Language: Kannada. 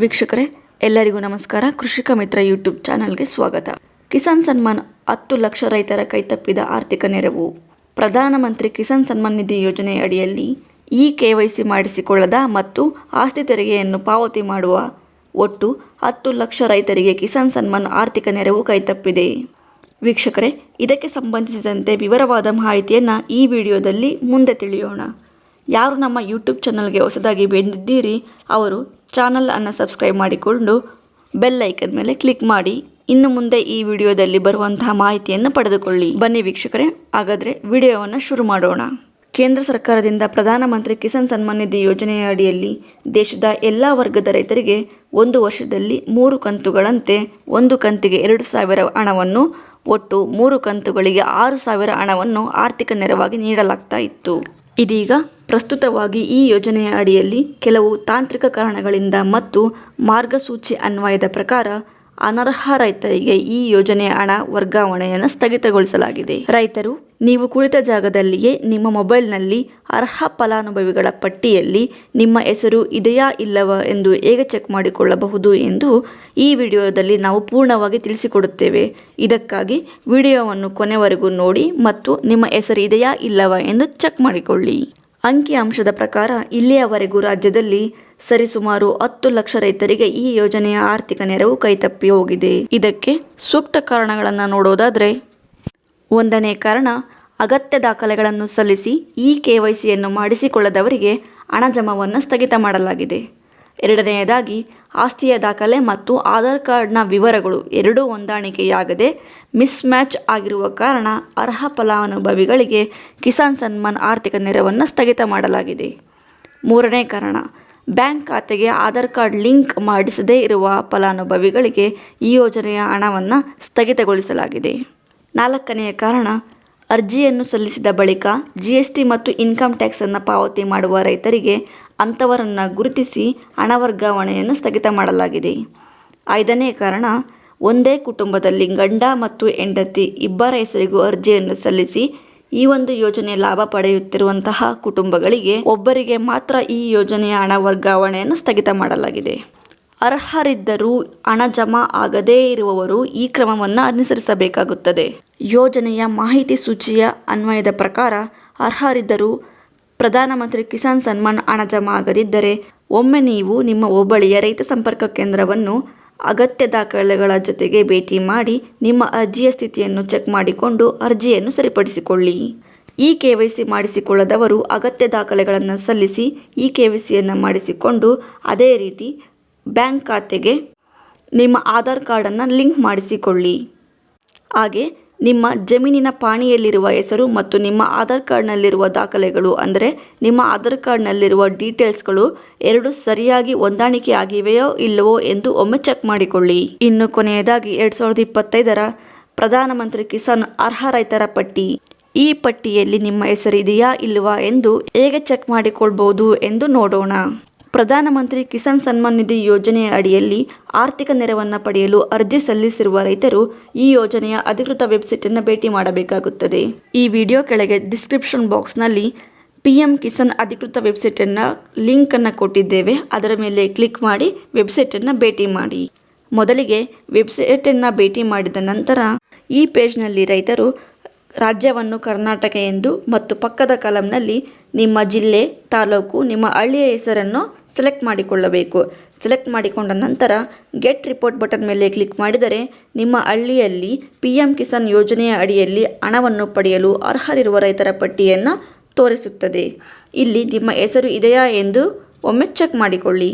ವೀಕ್ಷಕರೇ, ಎಲ್ಲರಿಗೂ ನಮಸ್ಕಾರ. ಕೃಷಿಕ ಮಿತ್ರ ಯೂಟ್ಯೂಬ್ ಚಾನಲ್ಗೆ ಸ್ವಾಗತ. ಕಿಸಾನ್ ಸನ್ಮಾನ್ ಹತ್ತು ಲಕ್ಷ ರೈತರ ಕೈತಪ್ಪಿದ ಆರ್ಥಿಕ ನೆರವು. ಪ್ರಧಾನಮಂತ್ರಿ ಕಿಸಾನ್ ಸನ್ಮಾನ್ ನಿಧಿ ಯೋಜನೆ ಅಡಿಯಲ್ಲಿ ಇ ಕೆವೈಸಿ ಮಾಡಿಸಿಕೊಳ್ಳದ ಮತ್ತು ಆಸ್ತಿ ತೆರಿಗೆಯನ್ನು ಪಾವತಿ ಮಾಡುವ ಒಟ್ಟು ಹತ್ತು ಲಕ್ಷ ರೈತರಿಗೆ ಕಿಸಾನ್ ಸನ್ಮಾನ್ ಆರ್ಥಿಕ ನೆರವು ಕೈತಪ್ಪಿದೆ ವೀಕ್ಷಕರೇ, ಇದಕ್ಕೆ ಸಂಬಂಧಿಸಿದಂತೆ ವಿವರವಾದ ಮಾಹಿತಿಯನ್ನು ಈ ವಿಡಿಯೋದಲ್ಲಿ ಮುಂದೆ ತಿಳಿಯೋಣ. ಯಾರು ನಮ್ಮ ಯೂಟ್ಯೂಬ್ ಚಾನಲ್ಗೆ ಹೊಸದಾಗಿ ಬೆಂದಿದ್ದೀರಿ, ಅವರು ಚಾನಲ್ ಅನ್ನು ಸಬ್ಸ್ಕ್ರೈಬ್ ಮಾಡಿಕೊಂಡು ಬೆಲ್ ಐಕನ್ ಮೇಲೆ ಕ್ಲಿಕ್ ಮಾಡಿ. ಇನ್ನು ಮುಂದೆ ಈ ವಿಡಿಯೋದಲ್ಲಿ ಬರುವಂತಹ ಮಾಹಿತಿಯನ್ನು ಪಡೆದುಕೊಳ್ಳಿ. ಬನ್ನಿ ವೀಕ್ಷಕರೇ, ಹಾಗಾದರೆ ವಿಡಿಯೋವನ್ನು ಶುರು ಮಾಡೋಣ. ಕೇಂದ್ರ ಸರ್ಕಾರದಿಂದ ಪ್ರಧಾನಮಂತ್ರಿ ಕಿಸಾನ್ ಸನ್ಮಾನ್ ನಿಧಿ ಯೋಜನೆಯ ಅಡಿಯಲ್ಲಿ ದೇಶದ ಎಲ್ಲ ವರ್ಗದ ರೈತರಿಗೆ ಒಂದು ವರ್ಷದಲ್ಲಿ ಮೂರು ಕಂತುಗಳಂತೆ ಒಂದು ಕಂತಿಗೆ ಎರಡು ಸಾವಿರ ಹಣವನ್ನು ಒಟ್ಟು ಮೂರು ಕಂತುಗಳಿಗೆ ಆರು ಸಾವಿರ ಹಣವನ್ನು ಆರ್ಥಿಕ ನೆರವಾಗಿ ನೀಡಲಾಗ್ತಾ ಇತ್ತು. ಇದೀಗ ಪ್ರಸ್ತುತವಾಗಿ ಈ ಯೋಜನೆಯ ಅಡಿಯಲ್ಲಿ ಕೆಲವು ತಾಂತ್ರಿಕ ಕಾರಣಗಳಿಂದ ಮತ್ತು ಮಾರ್ಗಸೂಚಿ ಅನ್ವಯದ ಪ್ರಕಾರ ಅನರ್ಹ ರೈತರಿಗೆ ಈ ಯೋಜನೆಯ ಹಣ ವರ್ಗಾವಣೆಯನ್ನು ಸ್ಥಗಿತಗೊಳಿಸಲಾಗಿದೆ. ರೈತರು, ನೀವು ಕುಳಿತ ಜಾಗದಲ್ಲಿಯೇ ನಿಮ್ಮ ಮೊಬೈಲ್ನಲ್ಲಿ ಅರ್ಹ ಫಲಾನುಭವಿಗಳ ಪಟ್ಟಿಯಲ್ಲಿ ನಿಮ್ಮ ಹೆಸರು ಇದೆಯಾ ಇಲ್ಲವಾ ಎಂದು ಹೇಗೆ ಚೆಕ್ ಮಾಡಿಕೊಳ್ಳಬಹುದು ಎಂದು ಈ ವಿಡಿಯೋದಲ್ಲಿ ನಾವು ಪೂರ್ಣವಾಗಿ ತಿಳಿಸಿಕೊಡುತ್ತೇವೆ. ಇದಕ್ಕಾಗಿ ವಿಡಿಯೋವನ್ನು ಕೊನೆವರೆಗೂ ನೋಡಿ ಮತ್ತು ನಿಮ್ಮ ಹೆಸರು ಇದೆಯಾ ಇಲ್ಲವಾ ಎಂದು ಚೆಕ್ ಮಾಡಿಕೊಳ್ಳಿ. ಅಂಕಿಅಂಶದ ಪ್ರಕಾರ ಇಲ್ಲಿಯವರೆಗೂ ರಾಜ್ಯದಲ್ಲಿ ಸರಿಸುಮಾರು ಹತ್ತು ಲಕ್ಷ ರೈತರಿಗೆ ಈ ಯೋಜನೆಯ ಆರ್ಥಿಕ ನೆರವು ಕೈತಪ್ಪಿ ಹೋಗಿದೆ. ಇದಕ್ಕೆ ಸೂಕ್ತ ಕಾರಣಗಳನ್ನು ನೋಡೋದಾದರೆ, ಒಂದನೇ ಕಾರಣ, ಅಗತ್ಯ ದಾಖಲೆಗಳನ್ನು ಸಲ್ಲಿಸಿ ಈ ಕೆ ವೈ ಸಿಯನ್ನು ಮಾಡಿಸಿಕೊಳ್ಳದವರಿಗೆ ಹಣ ಜಮಾವನ್ನು ಸ್ಥಗಿತ ಮಾಡಲಾಗಿದೆ. ಎರಡನೆಯದಾಗಿ, ಆಸ್ತಿಯ ದಾಖಲೆ ಮತ್ತು ಆಧಾರ್ ಕಾರ್ಡ್ನ ವಿವರಗಳು ಎರಡೂ ಹೊಂದಾಣಿಕೆಯಾಗದೆ ಮಿಸ್ ಮ್ಯಾಚ್ ಆಗಿರುವ ಕಾರಣ ಅರ್ಹ ಫಲಾನುಭವಿಗಳಿಗೆ ಕಿಸಾನ್ ಸನ್ಮಾನ್ ಆರ್ಥಿಕ ನೆರವನ್ನು ಸ್ಥಗಿತ ಮಾಡಲಾಗಿದೆ. ಮೂರನೇ ಕಾರಣ ಬ್ಯಾಂಕ್ ಖಾತೆಗೆ ಆಧಾರ್ ಕಾರ್ಡ್ ಲಿಂಕ್ ಮಾಡಿಸದೇ ಇರುವ ಫಲಾನುಭವಿಗಳಿಗೆ ಈ ಯೋಜನೆಯ ಹಣವನ್ನು ಸ್ಥಗಿತಗೊಳಿಸಲಾಗಿದೆ. ನಾಲ್ಕನೆಯ ಕಾರಣ, ಅರ್ಜಿಯನ್ನು ಸಲ್ಲಿಸಿದ ಬಳಿಕ ಜಿ ಎಸ್ ಟಿ ಮತ್ತು ಇನ್ಕಮ್ ಟ್ಯಾಕ್ಸನ್ನು ಪಾವತಿ ಮಾಡುವ ರೈತರಿಗೆ ಅಂಥವರನ್ನು ಗುರುತಿಸಿ ಹಣ ವರ್ಗಾವಣೆಯನ್ನು ಸ್ಥಗಿತ ಮಾಡಲಾಗಿದೆ. ಐದನೇ ಕಾರಣ, ಒಂದೇ ಕುಟುಂಬದಲ್ಲಿ ಗಂಡ ಮತ್ತು ಹೆಂಡತಿ ಇಬ್ಬರ ಹೆಸರಿಗೂ ಅರ್ಜಿಯನ್ನು ಸಲ್ಲಿಸಿ ಈ ಒಂದು ಯೋಜನೆ ಲಾಭ ಪಡೆಯುತ್ತಿರುವಂತಹ ಕುಟುಂಬಗಳಿಗೆ ಒಬ್ಬರಿಗೆ ಮಾತ್ರ ಈ ಯೋಜನೆಯ ಹಣ ವರ್ಗಾವಣೆಯನ್ನು ಸ್ಥಗಿತ ಮಾಡಲಾಗಿದೆ. ಅರ್ಹರಿದ್ದರೂ ಹಣ ಜಮಾ ಆಗದೇ ಇರುವವರು ಈ ಕ್ರಮವನ್ನು ಅನುಸರಿಸಬೇಕಾಗುತ್ತದೆ. ಯೋಜನೆಯ ಮಾಹಿತಿ ಸೂಚಿಯ ಅನ್ವಯದ ಪ್ರಕಾರ ಅರ್ಹರಿದ್ದರೂ ಪ್ರಧಾನಮಂತ್ರಿ ಕಿಸಾನ್ ಸನ್ಮಾನ್ ಹಣ ಜಮಾ ಆಗದಿದ್ದರೆ ಒಮ್ಮೆ ನೀವು ನಿಮ್ಮ ಹೋಬಳಿಯ ರೈತ ಸಂಪರ್ಕ ಕೇಂದ್ರವನ್ನು ಅಗತ್ಯ ದಾಖಲೆಗಳ ಜೊತೆಗೆ ಭೇಟಿ ಮಾಡಿ ನಿಮ್ಮ ಅರ್ಜಿಯ ಸ್ಥಿತಿಯನ್ನು ಚೆಕ್ ಮಾಡಿಕೊಂಡು ಅರ್ಜಿಯನ್ನು ಸರಿಪಡಿಸಿಕೊಳ್ಳಿ. ಈ ಕೆ ವೈ ಸಿ ಮಾಡಿಸಿಕೊಳ್ಳದವರು ಅಗತ್ಯ ದಾಖಲೆಗಳನ್ನು ಸಲ್ಲಿಸಿ ಈ ಕೆ ವೈ ಸಿಯನ್ನು ಮಾಡಿಸಿಕೊಂಡು ಅದೇ ರೀತಿ ಬ್ಯಾಂಕ್ ಖಾತೆಗೆ ನಿಮ್ಮ ಆಧಾರ್ ಕಾರ್ಡನ್ನು ಲಿಂಕ್ ಮಾಡಿಸಿಕೊಳ್ಳಿ. ಹಾಗೆ ನಿಮ್ಮ ಜಮೀನಿನ ಪಾಣಿಯಲ್ಲಿರುವ ಹೆಸರು ಮತ್ತು ನಿಮ್ಮ ಆಧಾರ್ ಕಾರ್ಡ್ನಲ್ಲಿರುವ ದಾಖಲೆಗಳು, ಅಂದರೆ ನಿಮ್ಮ ಆಧಾರ್ ಕಾರ್ಡ್ನಲ್ಲಿರುವ ಡೀಟೇಲ್ಸ್ಗಳು ಎರಡು ಸರಿಯಾಗಿ ಹೊಂದಾಣಿಕೆ ಆಗಿವೆಯೋ ಇಲ್ಲವೋ ಎಂದು ಒಮ್ಮೆ ಚೆಕ್ ಮಾಡಿಕೊಳ್ಳಿ. ಇನ್ನು ಕೊನೆಯದಾಗಿ, ಎರಡು ಸಾವಿರದ ಇಪ್ಪತ್ತೈದರ ಪ್ರಧಾನಮಂತ್ರಿ ಕಿಸಾನ್ ಅರ್ಹ ರೈತರ ಪಟ್ಟಿ. ಈ ಪಟ್ಟಿಯಲ್ಲಿ ನಿಮ್ಮ ಹೆಸರಿದೆಯಾ ಇಲ್ಲವಾ ಎಂದು ಹೇಗೆ ಚೆಕ್ ಮಾಡಿಕೊಳ್ಬೋದು ಎಂದು ನೋಡೋಣ. ಪ್ರಧಾನಮಂತ್ರಿ ಕಿಸಾನ್ ಸನ್ಮಾನ್ ನಿಧಿ ಯೋಜನೆಯ ಅಡಿಯಲ್ಲಿ ಆರ್ಥಿಕ ನೆರವನ್ನು ಪಡೆಯಲು ಅರ್ಜಿ ಸಲ್ಲಿಸಿರುವ ರೈತರು ಈ ಯೋಜನೆಯ ಅಧಿಕೃತ ವೆಬ್ಸೈಟನ್ನು ಭೇಟಿ ಮಾಡಬೇಕಾಗುತ್ತದೆ. ಈ ವಿಡಿಯೋ ಕೆಳಗೆ ಡಿಸ್ಕ್ರಿಪ್ಷನ್ ಬಾಕ್ಸ್ನಲ್ಲಿ ಪಿ ಎಂ ಕಿಸಾನ್ ಅಧಿಕೃತ ವೆಬ್ಸೈಟನ್ನು ಲಿಂಕನ್ನು ಕೊಟ್ಟಿದ್ದೇವೆ. ಅದರ ಮೇಲೆ ಕ್ಲಿಕ್ ಮಾಡಿ ವೆಬ್ಸೈಟನ್ನು ಭೇಟಿ ಮಾಡಿ. ಮೊದಲಿಗೆ ವೆಬ್ಸೈಟನ್ನು ಭೇಟಿ ಮಾಡಿದ ನಂತರ ಈ ಪೇಜ್ನಲ್ಲಿ ರೈತರು ರಾಜ್ಯವನ್ನು ಕರ್ನಾಟಕ ಎಂದು ಮತ್ತು ಪಕ್ಕದ ಕಾಲಂನಲ್ಲಿ ನಿಮ್ಮ ಜಿಲ್ಲೆ, ತಾಲೂಕು, ನಿಮ್ಮ ಹಳ್ಳಿಯ ಹೆಸರನ್ನು ಸೆಲೆಕ್ಟ್ ಮಾಡಿಕೊಳ್ಳಬೇಕು. ಸೆಲೆಕ್ಟ್ ಮಾಡಿಕೊಂಡ ನಂತರ ಗೆಟ್ ರಿಪೋರ್ಟ್ ಬಟನ್ ಮೇಲೆ ಕ್ಲಿಕ್ ಮಾಡಿದರೆ ನಿಮ್ಮ ಹಳ್ಳಿಯಲ್ಲಿ ಪಿ ಎಂ ಕಿಸಾನ್ ಯೋಜನೆಯ ಅಡಿಯಲ್ಲಿ ಹಣವನ್ನು ಪಡೆಯಲು ಅರ್ಹರಿರುವ ರೈತರ ಪಟ್ಟಿಯನ್ನು ತೋರಿಸುತ್ತದೆ. ಇಲ್ಲಿ ನಿಮ್ಮ ಹೆಸರು ಇದೆಯಾ ಎಂದು ಒಮ್ಮೆ ಚೆಕ್ ಮಾಡಿಕೊಳ್ಳಿ.